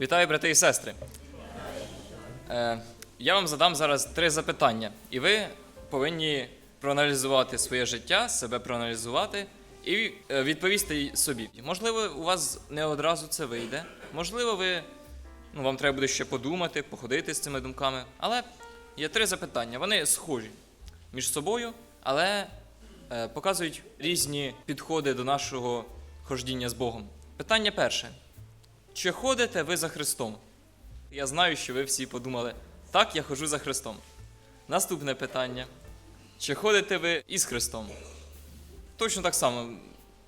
Вітаю, брати і сестри. Е, я вам задам зараз три запитання, і ви повинні проаналізувати своє життя, себе проаналізувати і е, відповісти собі. Можливо, у вас не одразу це вийде. Можливо, ви, ну, вам треба буде ще подумати, походити з цими думками. Але є три запитання. Вони схожі між собою, але е, показують різні підходи до нашого хождіння з Богом. Питання перше. Чи ходите ви за Христом? Я знаю, що ви всі подумали, так, я ходжу за Христом. Наступне питання. Чи ходите ви із Христом? Точно так само.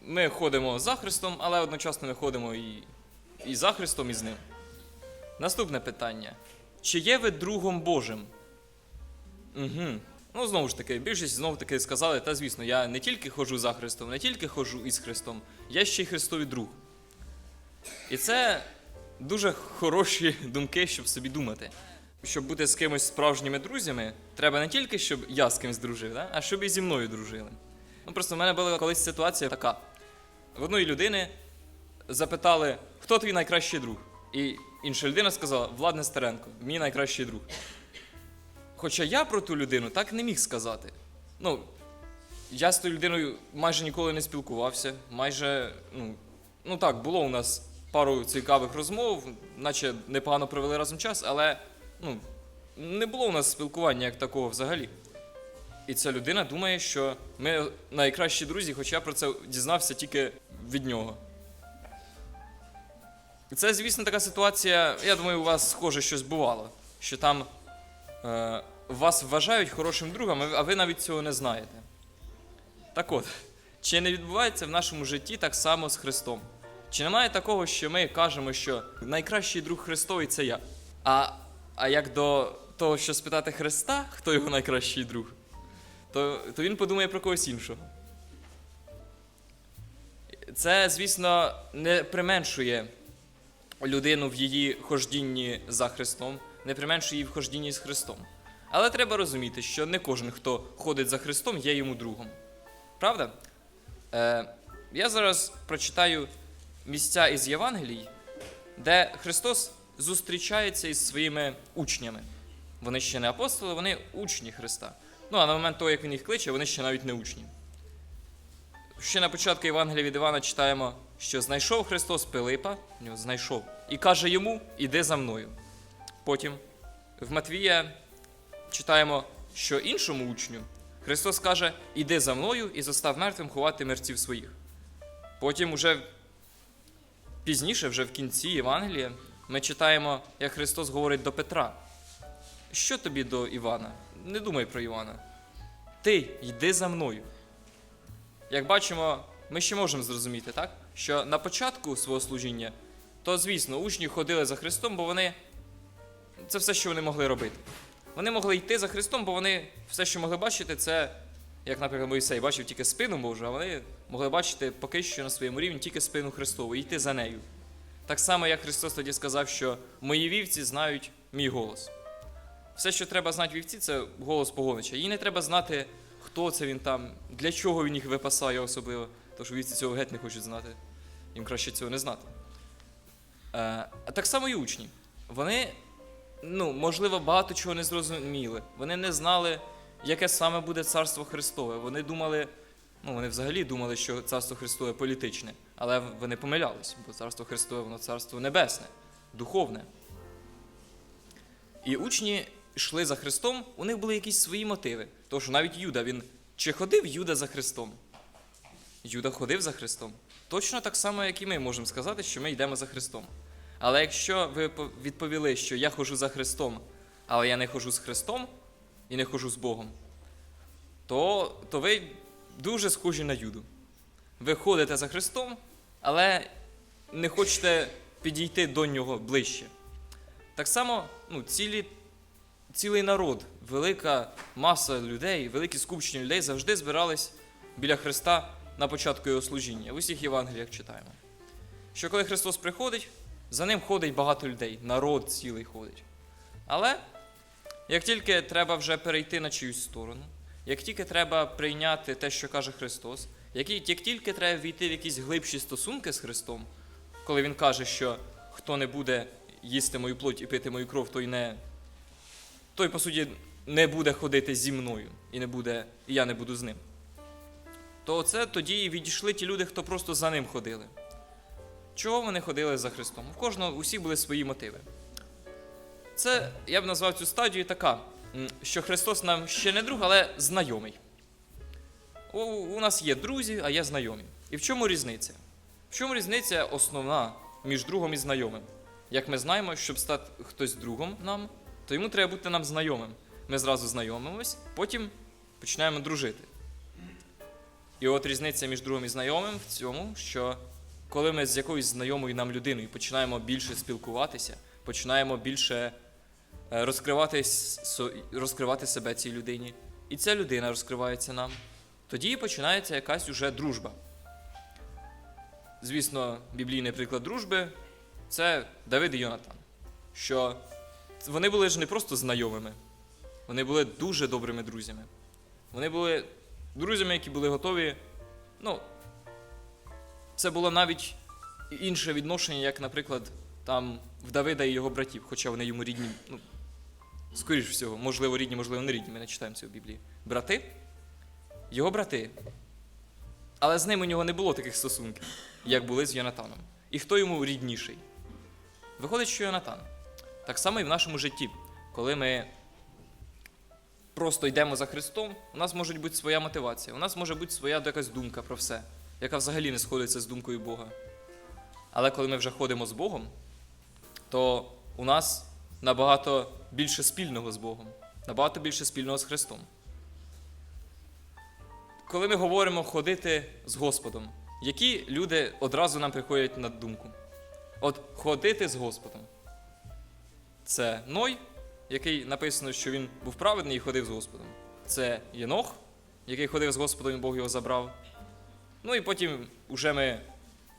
Ми ходимо за Христом, але одночасно ми ходимо і, і за Христом, і з Ним. Наступне питання. Чи є ви другом Божим? Угу. Ну, знову ж таки, більшість знову таки сказали, та звісно, я не тільки ходжу за Христом, не тільки ходжу із Христом, я ще й Христові друг. І це дуже хороші думки, щоб собі думати. Щоб бути з кимось справжніми друзями, треба не тільки, щоб я з кимось дружив, да? а щоб і зі мною дружили. Ну просто в мене була колись ситуація така. В одної людини запитали, хто твій найкращий друг? І інша людина сказала, Влад Нестеренко, мій найкращий друг. Хоча я про ту людину так не міг сказати. Ну, я з тою людиною майже ніколи не спілкувався, майже, ну, ну так, було у нас пару цікавих розмов, наче непогано провели разом час, але ну, не було у нас спілкування як такого взагалі. І ця людина думає, що ми найкращі друзі, хоча я про це дізнався тільки від нього. І Це, звісно, така ситуація, я думаю, у вас схоже щось бувало, що там е, вас вважають хорошим другом, а ви навіть цього не знаєте. Так от, чи не відбувається в нашому житті так само з Христом? Чи немає такого, що ми кажемо, що найкращий друг Христовий це я? А, а як до того, що спитати Христа, хто його найкращий друг, то, то він подумає про когось іншого. Це, звісно, не применшує людину в її хождінні за Христом, не применшує її в хождінні з Христом. Але треба розуміти, що не кожен, хто ходить за Христом, є йому другом. Правда? Е, я зараз прочитаю місця із Євангелій, де Христос зустрічається із своїми учнями. Вони ще не апостоли, вони учні Христа. Ну, а на момент того, як він їх кличе, вони ще навіть не учні. Ще на початку Євангелія від Івана читаємо, що знайшов Христос Пилипа, знайшов, і каже йому: Іди за мною. Потім в Матвія читаємо, що іншому учню Христос каже: Іди за мною і зостав мертвим ховати мерців своїх. Потім, уже пізніше, вже в кінці Євангелія, ми читаємо, як Христос говорить до Петра. Що тобі до Івана? Не думай про Івана. Ти йди за мною. Як бачимо, ми ще можемо зрозуміти, так? що на початку свого служіння, то, звісно, учні ходили за Христом, бо вони це все, що вони могли робити. Вони могли йти за Христом, бо вони все, що могли бачити, це, як, наприклад, Моїсей бачив тільки спину Божу, а вони могли бачити поки що на своєму рівні тільки спину Христову і йти за нею. Так само, як Христос тоді сказав, що мої вівці знають мій голос. Все, що треба знати вівці, це голос погонича. Їй не треба знати, хто це він там, для чого він їх випасає особливо. Тому що вівці цього геть не хочуть знати. Їм краще цього не знати. Е, а так само і учні. Вони, ну, можливо, багато чого не зрозуміли. Вони не знали, яке саме буде царство Христове. Вони думали, ну, вони взагалі думали, що царство Христове політичне, але вони помилялись, бо царство Христове, воно царство небесне, духовне. І учні йшли за Христом, у них були якісь свої мотиви. Що навіть Юда, він чи ходив Юда за Христом? Юда ходив за Христом. Точно так само, як і ми можемо сказати, що ми йдемо за Христом. Але якщо ви відповіли, що я ходжу за Христом, але я не ходжу з Христом і не ходжу з Богом, то, то ви дуже схожі на Юду. Ви ходите за Христом, але не хочете підійти до нього ближче. Так само ну, цілі, цілий народ, велика маса людей, великі скупчення людей завжди збирались біля Христа на початку його служіння. В усіх Євангеліях читаємо. Що коли Христос приходить, за ним ходить багато людей, народ цілий ходить. Але як тільки треба вже перейти на чиюсь сторону, як тільки треба прийняти те, що каже Христос, як, тільки треба війти в якісь глибші стосунки з Христом, коли Він каже, що хто не буде їсти мою плоть і пити мою кров, той не. Той, по суті, не буде ходити зі мною і не буде, і я не буду з ним. То це тоді і відійшли ті люди, хто просто за ним ходили. Чого вони ходили за Христом? У кожного у всіх були свої мотиви. Це я б назвав цю стадію така, що Христос нам ще не друг, але знайомий. У, у нас є друзі, а є знайомі. І в чому різниця? В чому різниця основна між другом і знайомим? Як ми знаємо, щоб стати хтось другом нам, то йому треба бути нам знайомим. Ми зразу знайомимось, потім починаємо дружити. І от різниця між другом і знайомим в цьому, що коли ми з якоюсь знайомою нам людиною починаємо більше спілкуватися, починаємо більше розкривати, розкривати себе цій людині, і ця людина розкривається нам, тоді починається якась уже дружба. Звісно, біблійний приклад дружби це Давид і Йонатан. Що вони були ж не просто знайомими, вони були дуже добрими друзями. Вони були друзями, які були готові. Ну, це було навіть інше відношення, як, наприклад, там в Давида і його братів, хоча вони йому рідні, ну, скоріш всього, можливо, рідні, можливо, не рідні, ми не читаємо це в Біблії. Брати, його брати. Але з ним у нього не було таких стосунків, як були з Йонатаном. І хто йому рідніший? Виходить, що Йонатан. Так само і в нашому житті, коли ми просто йдемо за Христом, у нас може бути своя мотивація, у нас може бути своя якась думка про все, яка взагалі не сходиться з думкою Бога. Але коли ми вже ходимо з Богом, то у нас набагато більше спільного з Богом, набагато більше спільного з Христом. Коли ми говоримо ходити з Господом, які люди одразу нам приходять на думку? От ходити з Господом. Це Ной, який написано, що він був праведний і ходив з Господом. Це Єнох, який ходив з Господом, і Бог його забрав. Ну і потім, уже ми,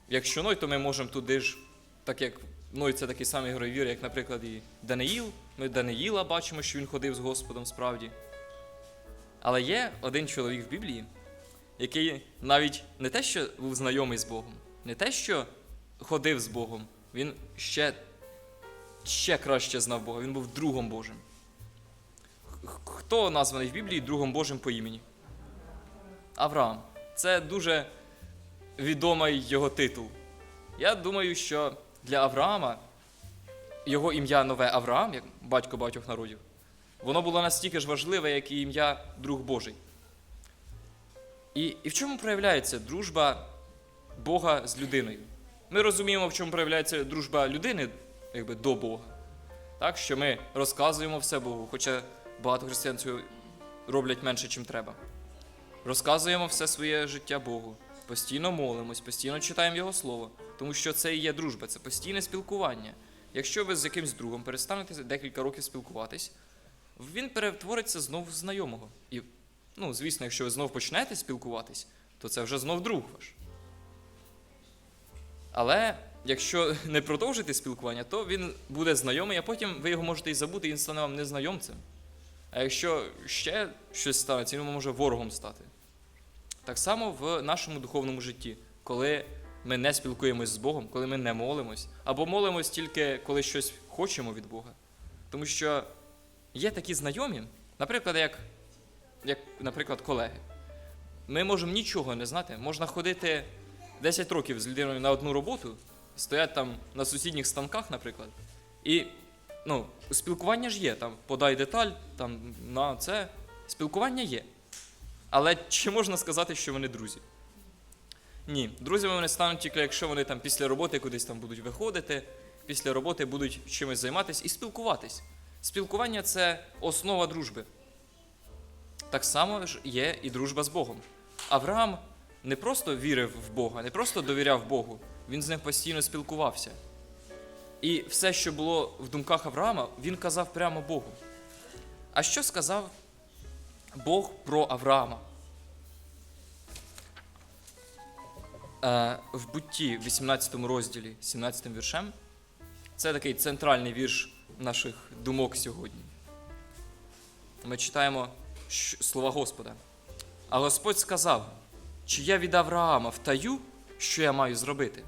якщо Ной, то ми можемо туди ж, так як Ной це такий самий герой віри, як, наприклад, і Даниїл. Ми Даниїла бачимо, що він ходив з Господом справді. Але є один чоловік в Біблії, який навіть не те, що був знайомий з Богом, не те, що ходив з Богом, він ще, ще краще знав Бога, він був другом Божим. Хто названий в Біблії другом Божим по імені? Авраам. Це дуже відомий його титул. Я думаю, що для Авраама його ім'я нове Авраам, як батько багатьох народів, воно було настільки ж важливе, як і ім'я Друг Божий. І, і в чому проявляється дружба Бога з людиною? Ми розуміємо, в чому проявляється дружба людини якби, до Бога. Так, що ми розказуємо все Богу, хоча багато християн цього роблять менше, чим треба. Розказуємо все своє життя Богу, постійно молимось, постійно читаємо Його Слово, тому що це і є дружба, це постійне спілкування. Якщо ви з якимсь другом перестанете декілька років спілкуватись, він перетвориться знов в знайомого. І, ну, звісно, якщо ви знов почнете спілкуватись, то це вже знов друг ваш. Але якщо не продовжити спілкування, то він буде знайомий, а потім ви його можете і забути, і він стане вам незнайомцем. А якщо ще щось станеться, він може ворогом стати. Так само в нашому духовному житті, коли ми не спілкуємось з Богом, коли ми не молимось, або молимось тільки коли щось хочемо від Бога. Тому що є такі знайомі, наприклад, як, як наприклад, колеги. Ми можемо нічого не знати, можна ходити 10 років з людиною на одну роботу, стоять там на сусідніх станках, наприклад, і ну, спілкування ж є, там подай деталь, там на це. Спілкування є. Але чи можна сказати, що вони друзі? Ні, друзями вони стануть тільки, якщо вони там після роботи кудись там будуть виходити, після роботи будуть чимось займатися і спілкуватись. Спілкування це основа дружби. Так само ж є і дружба з Богом. Авраам не просто вірив в Бога, не просто довіряв Богу, він з ним постійно спілкувався. І все, що було в думках Авраама, він казав прямо Богу. А що сказав Бог про Авраама? В бутті, в 18 розділі, 17 віршем, це такий центральний вірш наших думок сьогодні. Ми читаємо слова Господа. А Господь сказав: чи я від Авраама втаю, що я маю зробити?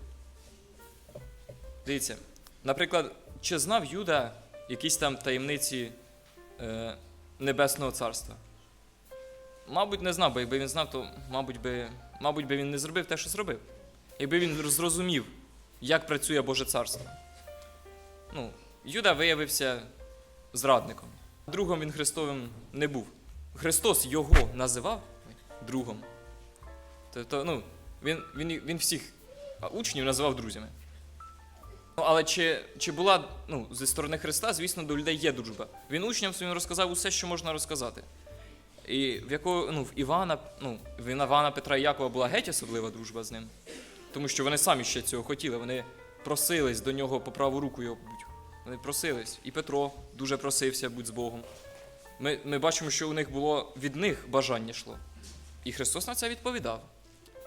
Дивіться, наприклад, чи знав Юда якісь там таємниці е, Небесного Царства? Мабуть, не знав, бо якби він знав, то, мабуть, би, мабуть, би він не зробив те, що зробив. Якби він зрозумів, як працює Боже царство. Ну, Юда виявився зрадником. Другом він Христовим не був. Христос його називав другом. Тобто, ну, він, він, він всіх учнів називав друзями. Ну, але чи, чи була ну, зі сторони Христа, звісно, до людей є дружба. Він учням своїм розказав усе, що можна розказати. І в якого, ну, в Івана, ну, в Івана Петра і Якова була геть особлива дружба з ним. Тому що вони самі ще цього хотіли. Вони просились до нього по праву руку його. Вони просились. І Петро дуже просився будь з Богом. Ми, ми бачимо, що у них було від них бажання йшло. І Христос на це відповідав.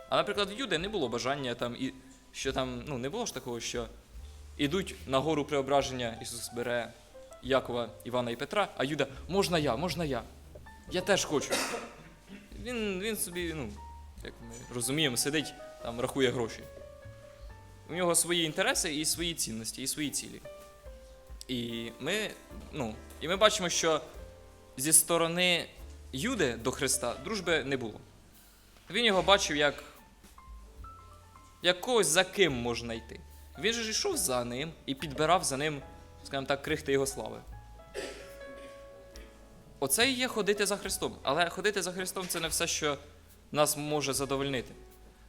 А, наприклад, в Юди не було бажання там, і що там, ну, не було ж такого, що ідуть на гору преображення, Ісус бере Якова, Івана і Петра, а Юда, можна я, можна я. Я теж хочу. Він, він собі, ну, як ми розуміємо, сидить, там рахує гроші. У нього свої інтереси і свої цінності, і свої цілі. І ми, ну, і ми бачимо, що зі сторони Юди до Христа дружби не було. Він його бачив як, як когось, за ким можна йти. Він же ж йшов за ним і підбирав за ним, скажімо так, крихти його слави. Оце і є ходити за Христом. Але ходити за Христом це не все, що нас може задовольнити.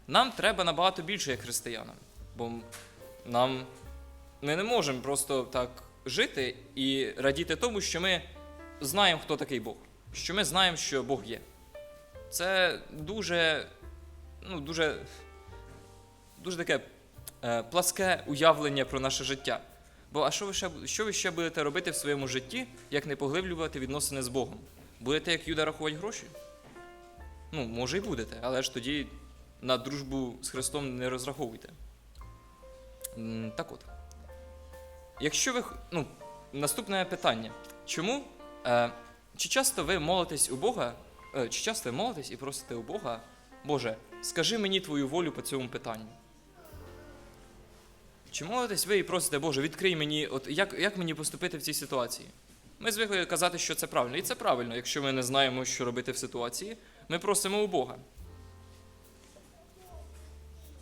Нам треба набагато більше, як християнам. Бо нам ми не можемо просто так жити і радіти тому, що ми знаємо, хто такий Бог, що ми знаємо, що Бог є. Це дуже, ну, дуже, дуже таке е, пласке уявлення про наше життя. Бо а що ви, ще, що ви ще будете робити в своєму житті, як не поглиблювати відносини з Богом? Будете як Юда рахувати гроші? Ну, може і будете, але ж тоді на дружбу з Христом не розраховуйте. Так от. Якщо ви. Ну, наступне питання. Чому? Е, чи часто ви молитесь у Бога? Е, чи часто ви молитесь і просите у Бога, Боже, скажи мені твою волю по цьому питанню? Чи молитесь ви і просите, Боже, відкрий мені, от як, як мені поступити в цій ситуації? Ми звикли казати, що це правильно. І це правильно, якщо ми не знаємо, що робити в ситуації, ми просимо у Бога.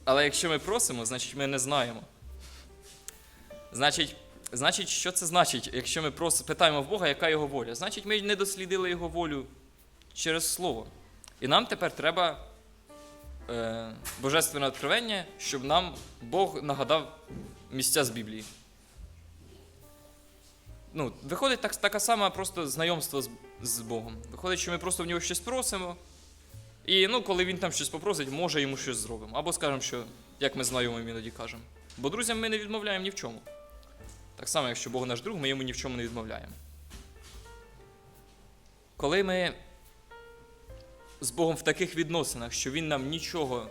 Але якщо ми просимо, значить ми не знаємо. Значить, значить, що це значить, якщо ми прос, питаємо в Бога, яка його воля? Значить, ми не дослідили його волю через Слово. І нам тепер треба е, божественне откровення, щоб нам Бог нагадав місця з Біблії. Ну, виходить так, така сама просто знайомство з, з Богом. Виходить, що ми просто в нього щось просимо. І ну, коли він там щось попросить, може йому щось зробимо. Або скажемо, що як ми знайомим іноді кажемо. Бо друзям ми не відмовляємо ні в чому. Так само, якщо Бог наш друг, ми йому ні в чому не відмовляємо. Коли ми з Богом в таких відносинах, що Він нам нічого,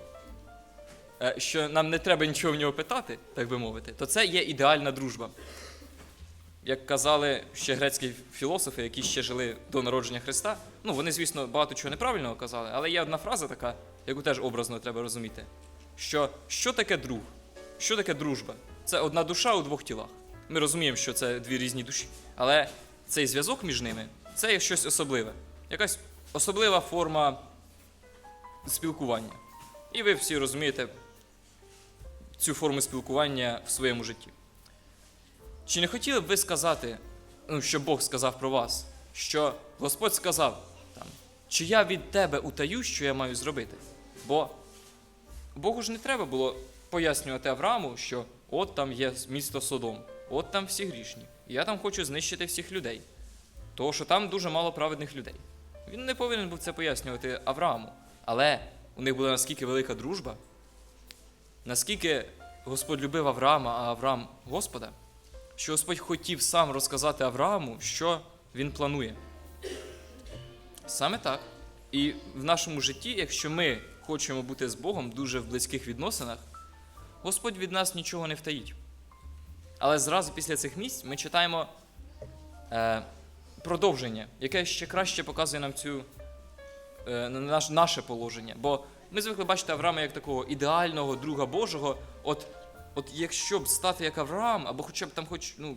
е, що нам не треба нічого в нього питати, так би мовити, то це є ідеальна дружба. Як казали ще грецькі філософи, які ще жили до народження Христа, ну вони, звісно, багато чого неправильного казали, але є одна фраза така, яку теж образно треба розуміти: що що таке друг? Що таке дружба? Це одна душа у двох тілах. Ми розуміємо, що це дві різні душі, але цей зв'язок між ними це є щось особливе, якась особлива форма спілкування. І ви всі розумієте цю форму спілкування в своєму житті. Чи не хотіли б ви сказати, ну, що Бог сказав про вас, що Господь сказав, там, чи я від тебе утаю, що я маю зробити? Бо Богу ж не треба було пояснювати Аврааму, що от там є місто Содом, от там всі грішні, і я там хочу знищити всіх людей. Тому що там дуже мало праведних людей. Він не повинен був це пояснювати Аврааму. Але у них була наскільки велика дружба, наскільки Господь любив Авраама, а Авраам Господа, що Господь хотів сам розказати Аврааму, що він планує. Саме так. І в нашому житті, якщо ми хочемо бути з Богом дуже в близьких відносинах, Господь від нас нічого не втаїть. Але зразу після цих місць ми читаємо е, продовження, яке ще краще показує нам цю, е, наш, наше положення. Бо ми звикли бачити Авраама як такого ідеального друга Божого. От от якщо б стати як Авраам, або хоча б там хоч, ну,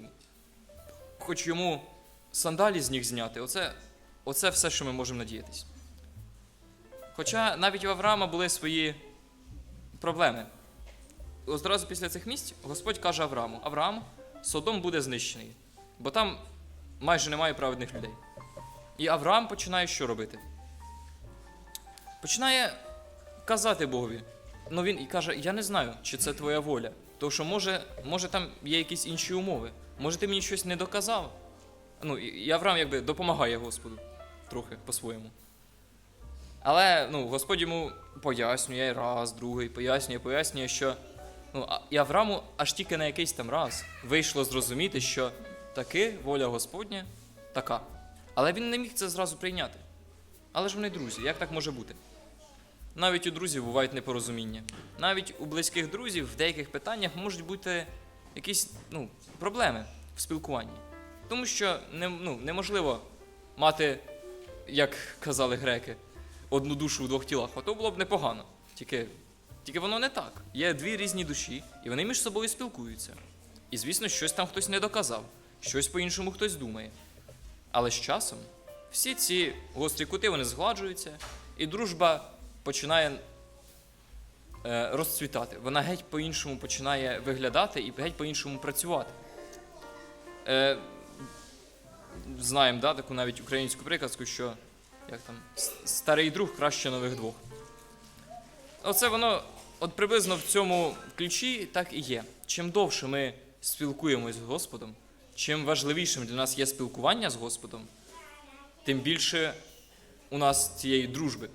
хоч йому сандалі з ніг зняти, оце, оце все, що ми можемо надіятись. Хоча навіть у Авраама були свої проблеми. Одразу після цих місць Господь каже Аврааму: Авраам, Содом буде знищений, бо там майже немає праведних людей. І Авраам починає що робити? Починає казати Богові. Ну він і каже: Я не знаю, чи це твоя воля. Тому що може, може там є якісь інші умови. Може, ти мені щось не доказав. Ну, і Авраам якби допомагає Господу трохи по-своєму. Але ну, Господь йому пояснює раз, другий, пояснює, пояснює, що ну, і Аврааму аж тільки на якийсь там раз вийшло зрозуміти, що таки воля Господня така. Але він не міг це зразу прийняти. Але ж вони друзі, як так може бути? Навіть у друзів бувають непорозуміння. Навіть у близьких друзів в деяких питаннях можуть бути якісь ну, проблеми в спілкуванні. Тому що не, ну, неможливо мати, як казали греки, одну душу в двох тілах. А то було б непогано. Тільки, тільки воно не так. Є дві різні душі, і вони між собою спілкуються. І, звісно, щось там хтось не доказав, щось по-іншому хтось думає. Але з часом всі ці гострі кути вони згладжуються, і дружба починає е, розцвітати. Вона геть по-іншому починає виглядати і геть по-іншому працювати. Е, знаємо да, таку навіть українську приказку, що як там, старий друг краще нових двох. Оце воно от приблизно в цьому ключі так і є. Чим довше ми спілкуємось з Господом, чим важливішим для нас є спілкування з Господом, тим більше у нас цієї дружби.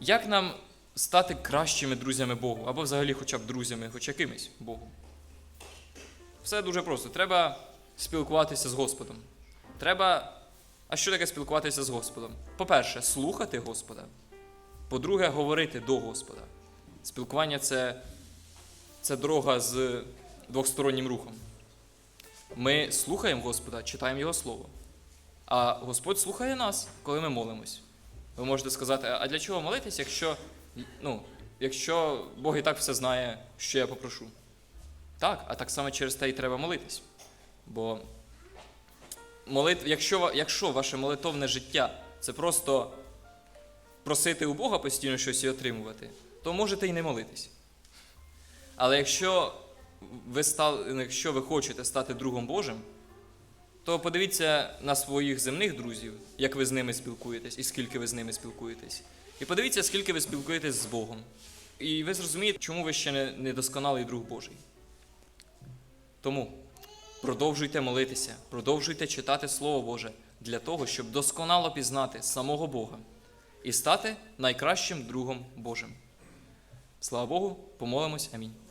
Як нам стати кращими друзями Богу, або взагалі хоча б друзями, хоч якимись Богу? Все дуже просто. Треба спілкуватися з Господом. Треба. А що таке спілкуватися з Господом? По-перше, слухати Господа. По-друге, говорити до Господа. Спілкування це, це дорога з двостороннім рухом. Ми слухаємо Господа, читаємо Його Слово. А Господь слухає нас, коли ми молимось. Ви можете сказати, а для чого молитись, якщо, ну, якщо Бог і так все знає, що я попрошу? Так, а так само через те і треба молитись. Бо молит... якщо, якщо ваше молитовне життя це просто просити у Бога постійно щось і отримувати, то можете і не молитись. Але якщо ви, стали, якщо ви хочете стати другом Божим, то подивіться на своїх земних друзів, як ви з ними спілкуєтесь і скільки ви з ними спілкуєтесь. І подивіться, скільки ви спілкуєтесь з Богом. І ви зрозумієте, чому ви ще не недосконалий друг Божий. Тому продовжуйте молитися, продовжуйте читати Слово Боже для того, щоб досконало пізнати самого Бога і стати найкращим другом Божим. Слава Богу, помолимось. Амінь.